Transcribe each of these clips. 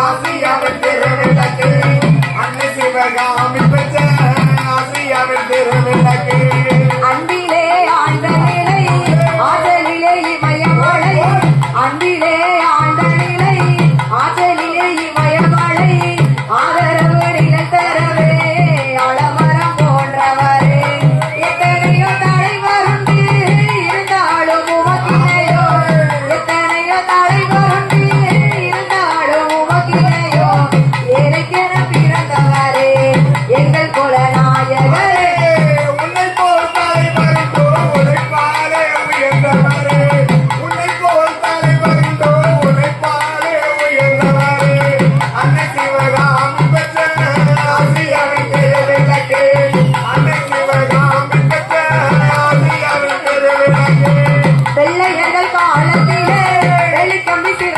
ஆசியாவில் திருவிழக்கு அன்னை சிவகாமி பெற்ற ஆசியாவில் திருவிழா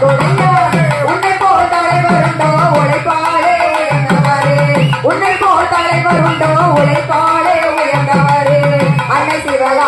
உன்னை போல் தலைவருண்டோ உழைப்பாளே உயர்ந்தவரே. உழைப்பாளே உயர்ந்தவரே. அன்னை சிவகாமி